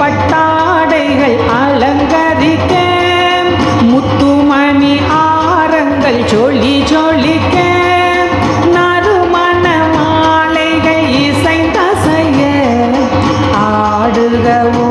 பட்டாடைகள் அலங்கரிக்க முத்துமணி ஆரங்கள் சொல்லி சொல்லிக்க நறுமண மாலைகள் இசைந்தசைய. ஆடுகவும்